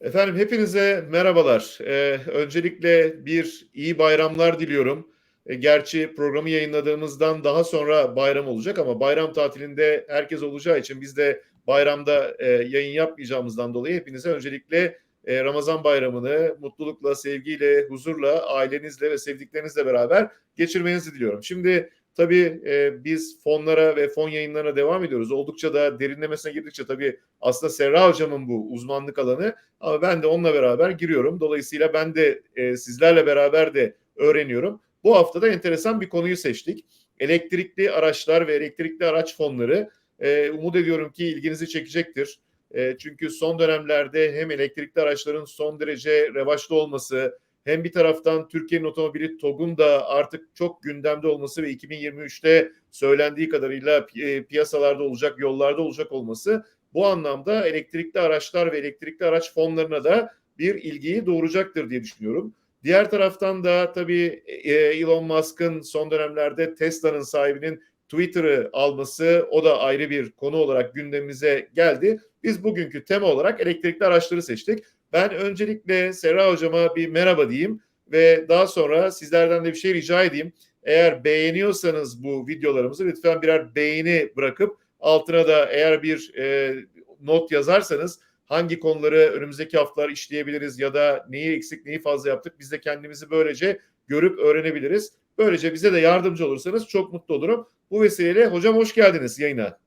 Efendim hepinize merhabalar. Ee, öncelikle bir iyi bayramlar diliyorum. E, gerçi programı yayınladığımızdan daha sonra bayram olacak ama bayram tatilinde herkes olacağı için biz de bayramda e, yayın yapmayacağımızdan dolayı hepinize öncelikle e, Ramazan bayramını mutlulukla, sevgiyle, huzurla, ailenizle ve sevdiklerinizle beraber geçirmenizi diliyorum. Şimdi Tabii e, biz fonlara ve fon yayınlarına devam ediyoruz. Oldukça da derinlemesine girdikçe tabii aslında Serra Hocam'ın bu uzmanlık alanı ama ben de onunla beraber giriyorum. Dolayısıyla ben de e, sizlerle beraber de öğreniyorum. Bu hafta da enteresan bir konuyu seçtik. Elektrikli araçlar ve elektrikli araç fonları. E, umut ediyorum ki ilginizi çekecektir. E, çünkü son dönemlerde hem elektrikli araçların son derece revaçta olması, hem bir taraftan Türkiye'nin otomobili TOG'un da artık çok gündemde olması ve 2023'te söylendiği kadarıyla pi- piyasalarda olacak, yollarda olacak olması bu anlamda elektrikli araçlar ve elektrikli araç fonlarına da bir ilgiyi doğuracaktır diye düşünüyorum. Diğer taraftan da tabii e, Elon Musk'ın son dönemlerde Tesla'nın sahibinin Twitter'ı alması o da ayrı bir konu olarak gündemimize geldi. Biz bugünkü tema olarak elektrikli araçları seçtik. Ben öncelikle Serra Hocama bir merhaba diyeyim ve daha sonra sizlerden de bir şey rica edeyim. Eğer beğeniyorsanız bu videolarımızı lütfen birer beğeni bırakıp altına da eğer bir e, not yazarsanız hangi konuları önümüzdeki haftalar işleyebiliriz ya da neyi eksik neyi fazla yaptık biz de kendimizi böylece görüp öğrenebiliriz. Böylece bize de yardımcı olursanız çok mutlu olurum. Bu vesileyle hocam hoş geldiniz yayına.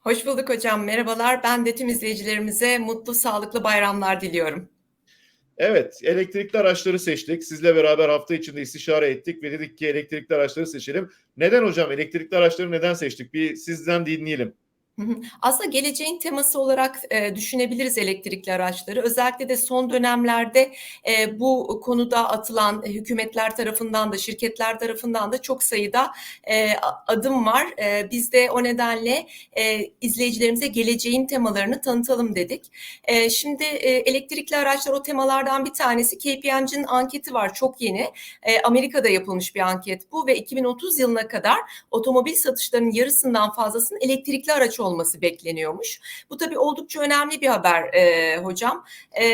Hoş bulduk hocam. Merhabalar. Ben de tüm izleyicilerimize mutlu, sağlıklı bayramlar diliyorum. Evet, elektrikli araçları seçtik. Sizle beraber hafta içinde istişare ettik ve dedik ki elektrikli araçları seçelim. Neden hocam elektrikli araçları neden seçtik? Bir sizden dinleyelim. Aslında geleceğin teması olarak e, düşünebiliriz elektrikli araçları. Özellikle de son dönemlerde e, bu konuda atılan hükümetler tarafından da şirketler tarafından da çok sayıda e, adım var. E, biz de o nedenle e, izleyicilerimize geleceğin temalarını tanıtalım dedik. E, şimdi e, elektrikli araçlar o temalardan bir tanesi. KPMG'nin anketi var çok yeni. E, Amerika'da yapılmış bir anket bu ve 2030 yılına kadar otomobil satışlarının yarısından fazlasının elektrikli araç olması bekleniyormuş. Bu tabii oldukça önemli bir haber e, hocam. E,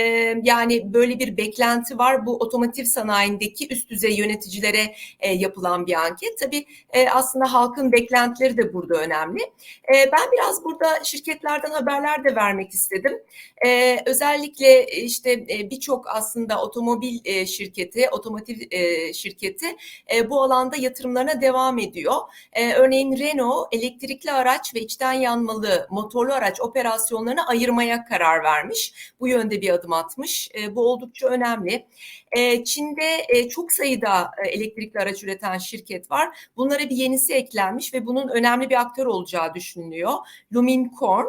yani böyle bir beklenti var. Bu otomotiv sanayindeki üst düzey yöneticilere e, yapılan bir anket. Tabii e, aslında halkın beklentileri de burada önemli. E, ben biraz burada şirketlerden haberler de vermek istedim. E, özellikle işte e, birçok aslında otomobil e, şirketi, otomotiv e, şirketi e, bu alanda yatırımlarına devam ediyor. E, örneğin Renault elektrikli araç ve içten yanmalı motorlu araç operasyonlarını ayırmaya karar vermiş. Bu yönde bir adım atmış. E, bu oldukça önemli. E, Çin'de e, çok sayıda e, elektrikli araç üreten şirket var. Bunlara bir yenisi eklenmiş ve bunun önemli bir aktör olacağı düşünülüyor. Lumincorn.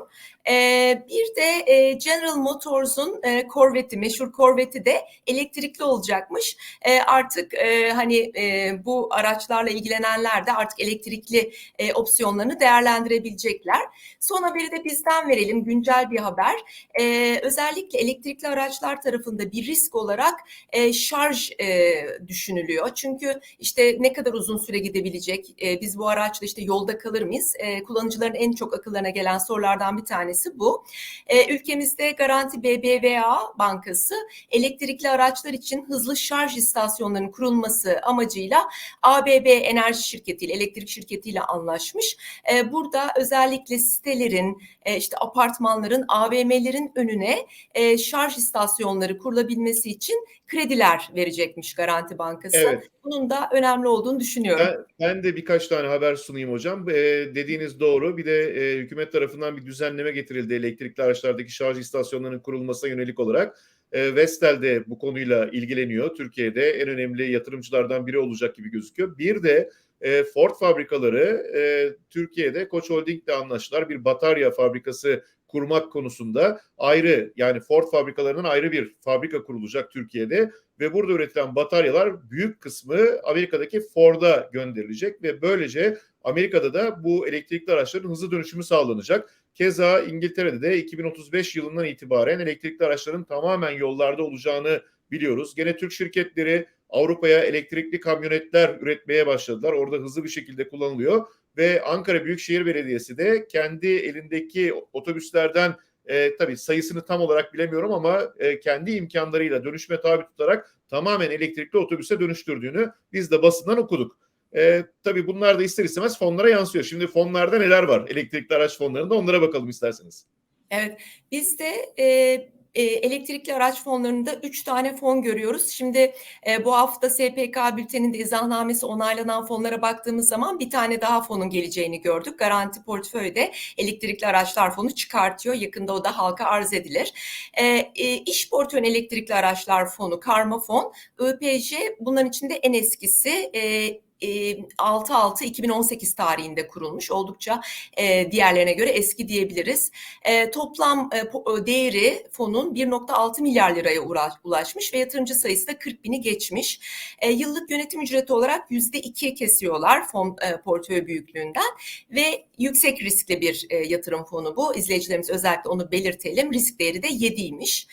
Ee, bir de e, General Motors'un e, Corvette'i, meşhur Corvette'i de elektrikli olacakmış. E, artık e, hani e, bu araçlarla ilgilenenler de artık elektrikli e, opsiyonlarını değerlendirebilecekler. Son haberi de bizden verelim, güncel bir haber. E, özellikle elektrikli araçlar tarafında bir risk olarak e, şarj e, düşünülüyor. Çünkü işte ne kadar uzun süre gidebilecek, e, biz bu araçla işte yolda kalır mıyız? E, kullanıcıların en çok akıllarına gelen sorulardan bir tanesi bu. E, ülkemizde Garanti BBVA Bankası elektrikli araçlar için hızlı şarj istasyonlarının kurulması amacıyla ABB Enerji Şirketi ile elektrik şirketiyle anlaşmış. E, burada özellikle sitelerin, e, işte apartmanların, AVM'lerin önüne e, şarj istasyonları kurulabilmesi için krediler verecekmiş Garanti Bankası. Evet. Bunun da önemli olduğunu düşünüyorum. Ben, ben de birkaç tane haber sunayım hocam. Ee, dediğiniz doğru. Bir de e, hükümet tarafından bir düzenleme getirildi elektrikli araçlardaki şarj istasyonlarının kurulmasına yönelik olarak. E, Vestel de bu konuyla ilgileniyor. Türkiye'de en önemli yatırımcılardan biri olacak gibi gözüküyor. Bir de e, Ford fabrikaları e, Türkiye'de Koç Holding ile anlaştılar. Bir batarya fabrikası kurmak konusunda ayrı yani Ford fabrikalarının ayrı bir fabrika kurulacak Türkiye'de ve burada üretilen bataryalar büyük kısmı Amerika'daki Ford'a gönderilecek ve böylece Amerika'da da bu elektrikli araçların hızlı dönüşümü sağlanacak. Keza İngiltere'de de 2035 yılından itibaren elektrikli araçların tamamen yollarda olacağını biliyoruz. Gene Türk şirketleri Avrupa'ya elektrikli kamyonetler üretmeye başladılar. Orada hızlı bir şekilde kullanılıyor ve Ankara Büyükşehir Belediyesi de kendi elindeki otobüslerden e, tabii sayısını tam olarak bilemiyorum ama e, kendi imkanlarıyla dönüşme tabi tutarak tamamen elektrikli otobüse dönüştürdüğünü biz de basından okuduk. E, tabii bunlar da ister istemez fonlara yansıyor. Şimdi fonlarda neler var elektrikli araç fonlarında onlara bakalım isterseniz. Evet, biz de e, e, elektrikli araç fonlarında 3 tane fon görüyoruz. Şimdi e, bu hafta SPK bülteninde izahnamesi onaylanan fonlara baktığımız zaman bir tane daha fonun geleceğini gördük. Garanti portföyde elektrikli araçlar fonu çıkartıyor. Yakında o da halka arz edilir. E, e, iş portföyün elektrikli araçlar fonu, karma fon, IPJ bunların içinde en eskisi. E, 6-6-2018 tarihinde kurulmuş. Oldukça e, diğerlerine göre eski diyebiliriz. E, toplam e, değeri fonun 1.6 milyar liraya ulaşmış ve yatırımcı sayısı da 40 bini geçmiş. E, yıllık yönetim ücreti olarak %2 kesiyorlar fon e, portföy büyüklüğünden ve yüksek riskli bir e, yatırım fonu bu. İzleyicilerimiz özellikle onu belirtelim. Risk değeri de 7'ymiş.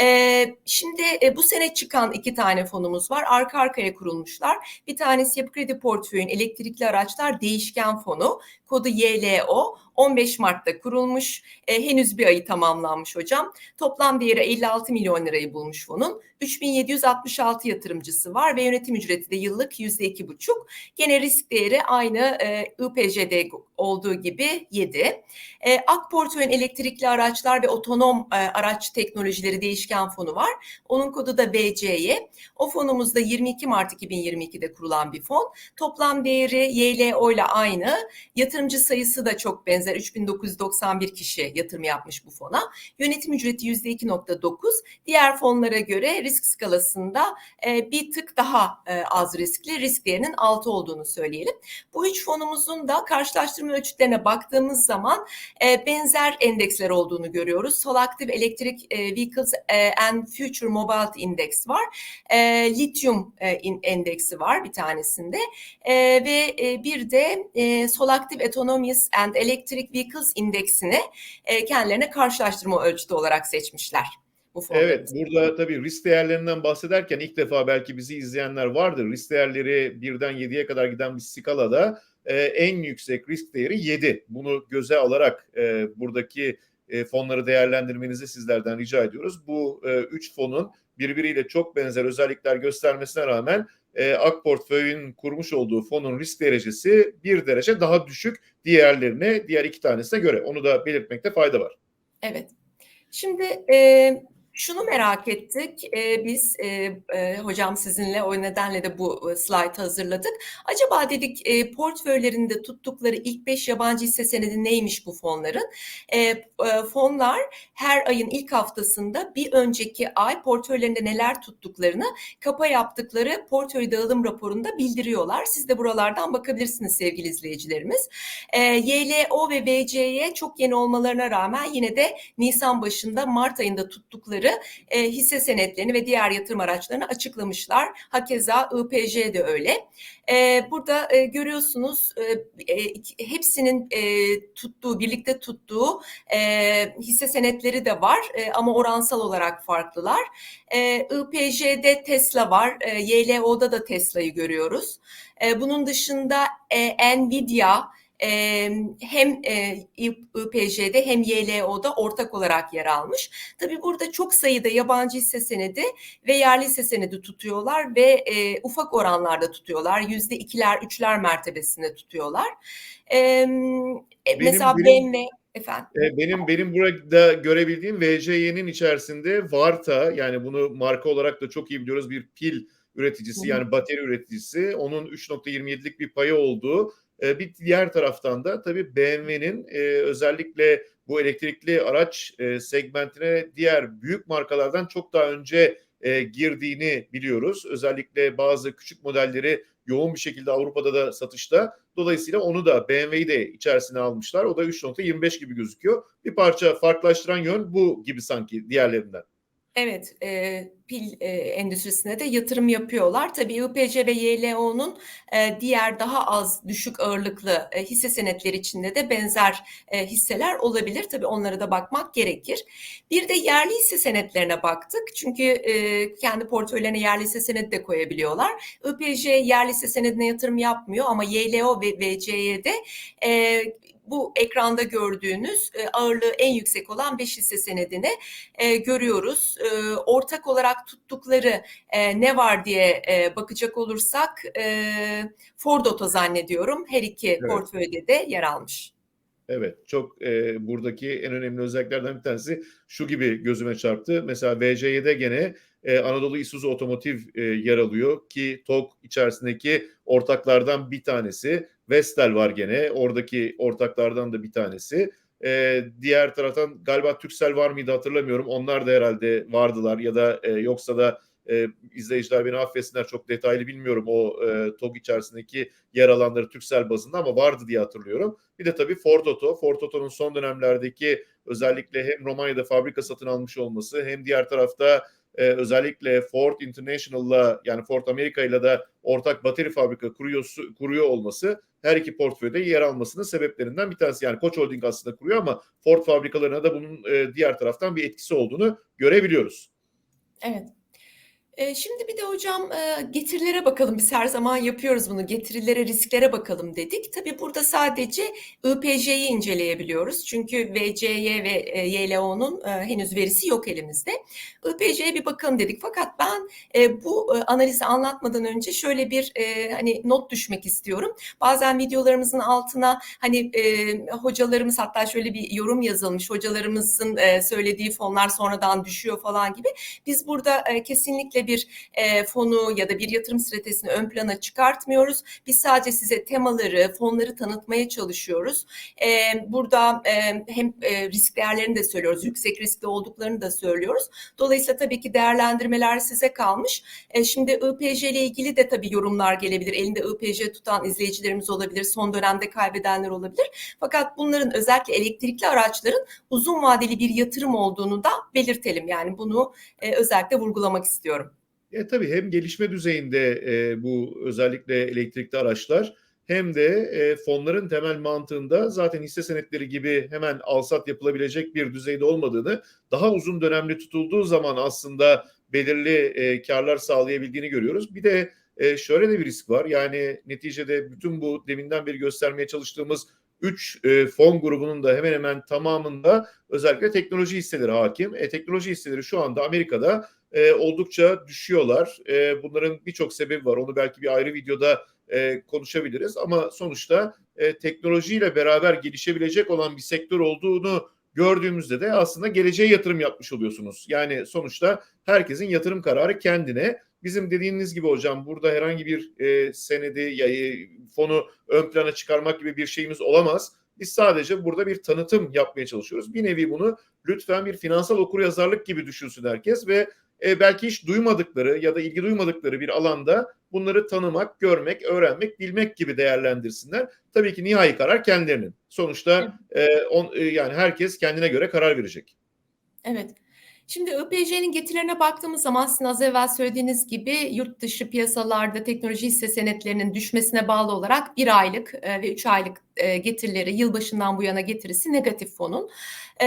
E, şimdi e, bu sene çıkan iki tane fonumuz var. Arka arkaya kurulmuşlar. Bir tanesi Yapı Kredi Portföy'ün elektrikli araçlar değişken fonu. Kodu YLO 15 Mart'ta kurulmuş. E, henüz bir ayı tamamlanmış hocam. Toplam değeri 56 milyon lirayı bulmuş fonun. 3766 yatırımcısı var ve yönetim ücreti de yıllık %2,5. Gene risk değeri aynı e, IPJ'de olduğu gibi 7. E, AK elektrikli araçlar ve otonom e, araç teknolojileri değişken fonu var. Onun kodu da VCY. O fonumuz da 22 Mart 2022'de kurulan bir fon. Toplam değeri YLO ile aynı. Yatırımcı sayısı da çok benzer. 3991 kişi yatırım yapmış bu fona. Yönetim ücreti %2.9. Diğer fonlara göre risk skalasında e, bir tık daha e, az riskli. Risk değerinin 6 olduğunu söyleyelim. Bu üç fonumuzun da karşılaştırma ölçütlerine baktığımız zaman e, benzer endeksler olduğunu görüyoruz. Sol Active Electric e, Vehicles and Future Mobility Index var. E, lityum endeksi var bir tanesinde. Ve bir de e, Sol Autonomous and Electric Vehicles indeksini e, kendilerine karşılaştırma ölçütü olarak seçmişler. Bu evet burada tabii risk değerlerinden bahsederken ilk defa belki bizi izleyenler vardır. Risk değerleri birden 7'ye kadar giden bir skalada e, en yüksek risk değeri 7. Bunu göze alarak e, buradaki e, fonları değerlendirmenizi sizlerden rica ediyoruz. Bu 3 e, fonun birbiriyle çok benzer özellikler göstermesine rağmen e, AK Portföy'ün kurmuş olduğu fonun risk derecesi bir derece daha düşük diğerlerine, diğer iki tanesine göre. Onu da belirtmekte fayda var. Evet. Şimdi e, şunu merak ettik. E, biz e, e, hocam sizinle o nedenle de bu e, slide hazırladık. Acaba dedik e, portföylerinde tuttukları ilk beş yabancı hisse senedi neymiş bu fonların? E, e, fonlar her ayın ilk haftasında bir önceki ay portföylerinde neler tuttuklarını kapa yaptıkları portföy dağılım raporunda bildiriyorlar. Siz de buralardan bakabilirsiniz sevgili izleyicilerimiz. E, YLO ve VC'ye çok yeni olmalarına rağmen yine de Nisan başında Mart ayında tuttukları e, hisse senetlerini ve diğer yatırım araçlarını açıklamışlar. Hakeza IPJ de öyle. E, burada e, görüyorsunuz e, e, hepsinin e, tuttuğu, birlikte tuttuğu e, hisse senetleri de var e, ama oransal olarak farklılar. E, IPJ'de Tesla var, e, YLO'da da Tesla'yı görüyoruz. E, bunun dışında e, Nvidia, hem IPJ'de hem YLO'da ortak olarak yer almış. Tabi burada çok sayıda yabancı hisse senedi ve yerli hisse senedi tutuyorlar ve ufak oranlarda tutuyorlar. Yüzde ikiler, üçler mertebesinde tutuyorlar. Benim, mesela benim... BMW Efendim. Benim benim burada görebildiğim VCY'nin içerisinde Varta yani bunu marka olarak da çok iyi biliyoruz bir pil üreticisi yani bateri üreticisi. Onun 3.27'lik bir payı olduğu ee, bir diğer taraftan da tabii BMW'nin e, özellikle bu elektrikli araç e, segmentine diğer büyük markalardan çok daha önce e, girdiğini biliyoruz. Özellikle bazı küçük modelleri yoğun bir şekilde Avrupa'da da satışta. Dolayısıyla onu da BMW'yi de içerisine almışlar. O da 3.25 gibi gözüküyor. Bir parça farklılaştıran yön bu gibi sanki diğerlerinden. Evet, e, pil e, endüstrisine de yatırım yapıyorlar. Tabii IPC ve YLO'nun e, diğer daha az düşük ağırlıklı e, hisse senetleri içinde de benzer e, hisseler olabilir. Tabii onlara da bakmak gerekir. Bir de yerli hisse senetlerine baktık. Çünkü e, kendi portföylerine yerli hisse senedi de koyabiliyorlar. IPC yerli hisse senedine yatırım yapmıyor ama YLO ve VC'ye de e, bu ekranda gördüğünüz e, ağırlığı en yüksek olan 5 hisse senedini e, görüyoruz. E, ortak olarak tuttukları e, ne var diye e, bakacak olursak e, Ford Oto zannediyorum her iki Evet. portföyde de yer almış. Evet, çok e, buradaki en önemli özelliklerden bir tanesi şu gibi gözüme çarptı. Mesela VC'de gene e, Anadolu Isuzu Otomotiv e, yer alıyor ki TOG içerisindeki ortaklardan bir tanesi. Vestel var gene, oradaki ortaklardan da bir tanesi. E, diğer taraftan galiba Türksel var mıydı hatırlamıyorum. Onlar da herhalde vardılar ya da e, yoksa da e, izleyiciler beni affetsinler çok detaylı bilmiyorum o e, TOG içerisindeki yer alanları Türksel bazında ama vardı diye hatırlıyorum. Bir de tabii Ford Oto. Ford Oto'nun son dönemlerdeki özellikle hem Romanya'da fabrika satın almış olması hem diğer tarafta e, özellikle Ford International'la yani Ford Amerika ile de ortak bateri fabrika kuruyor, kuruyor olması her iki portföyde yer almasının sebeplerinden bir tanesi. Yani Koç Holding aslında kuruyor ama Ford fabrikalarına da bunun e, diğer taraftan bir etkisi olduğunu görebiliyoruz. Evet. E, Şimdi bir de hocam e, getirilere bakalım. Biz her zaman yapıyoruz bunu. Getirilere, risklere bakalım dedik. Tabii burada sadece IPJ'yi inceleyebiliyoruz. Çünkü VCY ve e, YLO'nun e, henüz verisi yok elimizde. IPJ'ye bir bakalım dedik. Fakat ben e, bu analizi anlatmadan önce şöyle bir hani not düşmek istiyorum. Bazen videolarımızın altına hani hocalarımız hatta şöyle bir yorum yazılmış. Hocalarımızın söylediği fonlar sonradan düşüyor falan gibi. Biz burada e, kesinlikle bir e, fonu ya da bir yatırım stratejisini ön plana çıkartmıyoruz. Biz sadece size temaları, fonları tanıtmaya çalışıyoruz. E, burada e, hem e, risk değerlerini de söylüyoruz, yüksek riskli olduklarını da söylüyoruz. Dolayısıyla tabii ki değerlendirmeler size kalmış. E, şimdi IPJ ile ilgili de tabii yorumlar gelebilir. Elinde IPJ tutan izleyicilerimiz olabilir, son dönemde kaybedenler olabilir. Fakat bunların özellikle elektrikli araçların uzun vadeli bir yatırım olduğunu da belirtelim. Yani bunu e, özellikle vurgulamak istiyorum. E, tabii hem gelişme düzeyinde e, bu özellikle elektrikli araçlar hem de e, fonların temel mantığında zaten hisse senetleri gibi hemen alsat yapılabilecek bir düzeyde olmadığını, daha uzun dönemli tutulduğu zaman aslında belirli e, karlar sağlayabildiğini görüyoruz. Bir de e, şöyle de bir risk var. Yani neticede bütün bu deminden beri göstermeye çalıştığımız 3 e, fon grubunun da hemen hemen tamamında özellikle teknoloji hisseleri hakim. E, teknoloji hisseleri şu anda Amerika'da e, oldukça düşüyorlar. E, bunların birçok sebebi var. Onu belki bir ayrı videoda e, konuşabiliriz. Ama sonuçta e, teknolojiyle beraber gelişebilecek olan bir sektör olduğunu gördüğümüzde de aslında geleceğe yatırım yapmış oluyorsunuz. Yani sonuçta herkesin yatırım kararı kendine. Bizim dediğiniz gibi hocam burada herhangi bir e, senedi ya e, fonu ön plana çıkarmak gibi bir şeyimiz olamaz. Biz sadece burada bir tanıtım yapmaya çalışıyoruz. Bir nevi bunu lütfen bir finansal okuryazarlık gibi düşünsün herkes ve e, belki hiç duymadıkları ya da ilgi duymadıkları bir alanda bunları tanımak, görmek, öğrenmek, bilmek gibi değerlendirsinler. Tabii ki nihai karar kendilerinin. Sonuçta e, on, e, yani herkes kendine göre karar verecek. Evet. Şimdi IPJ'nin getirilerine baktığımız zaman sizin az evvel söylediğiniz gibi yurt dışı piyasalarda teknoloji hisse senetlerinin düşmesine bağlı olarak bir aylık e, ve üç aylık e, getirileri yılbaşından bu yana getirisi negatif fonun. E,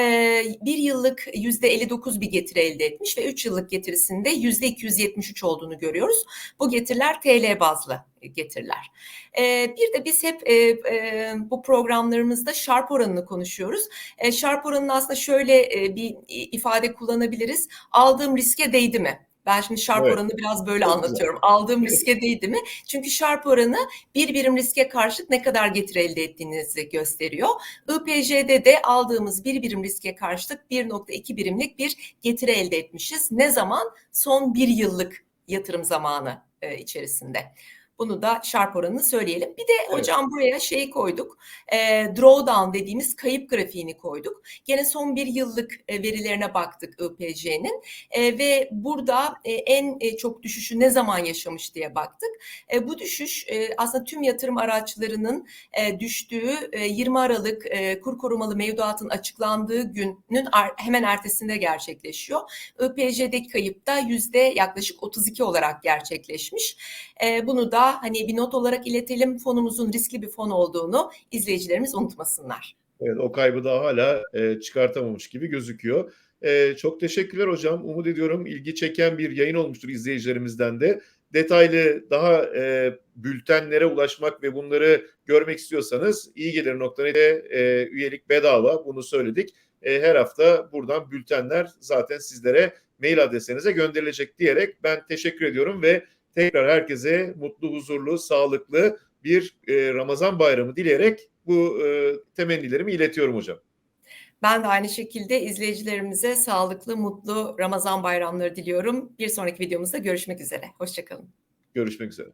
bir yıllık yüzde 59 bir getiri elde etmiş ve üç yıllık getirisinde yüzde 273 olduğunu görüyoruz. Bu getiriler TL bazlı getiriler. E, bir de biz hep e, e, bu programlarımızda şarp oranını konuşuyoruz. E, şarp oranının aslında şöyle bir ifade kullanabiliriz. Aldığım riske değdi mi? Ben şimdi şarp Evet. oranını biraz böyle Çok anlatıyorum. Aldığım riske değdi mi? Çünkü şarp oranı bir birim riske karşılık ne kadar getiri elde ettiğinizi gösteriyor. IPJ'de de aldığımız bir birim riske karşılık 1.2 birimlik bir getiri elde etmişiz. Ne zaman? Son bir yıllık yatırım zamanı e, içerisinde. Bunu da şarp oranını söyleyelim. Bir de Evet. hocam buraya şeyi koyduk. E, drawdown dediğimiz kayıp grafiğini koyduk. Gene son bir yıllık e, verilerine baktık IPJ'nin e, ve burada e, en e, çok düşüşü ne zaman yaşamış diye baktık. E, bu düşüş e, aslında tüm yatırım araçlarının e, düştüğü e, 20 Aralık e, kur korumalı mevduatın açıklandığı günün ar- hemen ertesinde gerçekleşiyor. IPJ'deki kayıp da yüzde yaklaşık 32 olarak gerçekleşmiş. E, bunu da hani bir not olarak iletelim fonumuzun riskli bir fon olduğunu izleyicilerimiz unutmasınlar. Evet, o kaybı da hala e, çıkartamamış gibi gözüküyor. E, çok teşekkürler hocam. Umut ediyorum ilgi çeken bir yayın olmuştur izleyicilerimizden de. detaylı daha e, bültenlere ulaşmak ve bunları görmek istiyorsanız iyigelir.net'e e, üyelik bedava bunu söyledik. E, her hafta buradan bültenler zaten sizlere mail adreslerinize gönderilecek diyerek ben teşekkür ediyorum ve tekrar herkese mutlu, huzurlu, sağlıklı bir e, Ramazan bayramı dileyerek bu e, temennilerimi iletiyorum hocam. Ben de aynı şekilde izleyicilerimize sağlıklı, mutlu Ramazan bayramları diliyorum. Bir sonraki videomuzda görüşmek üzere. Hoşçakalın. Görüşmek üzere.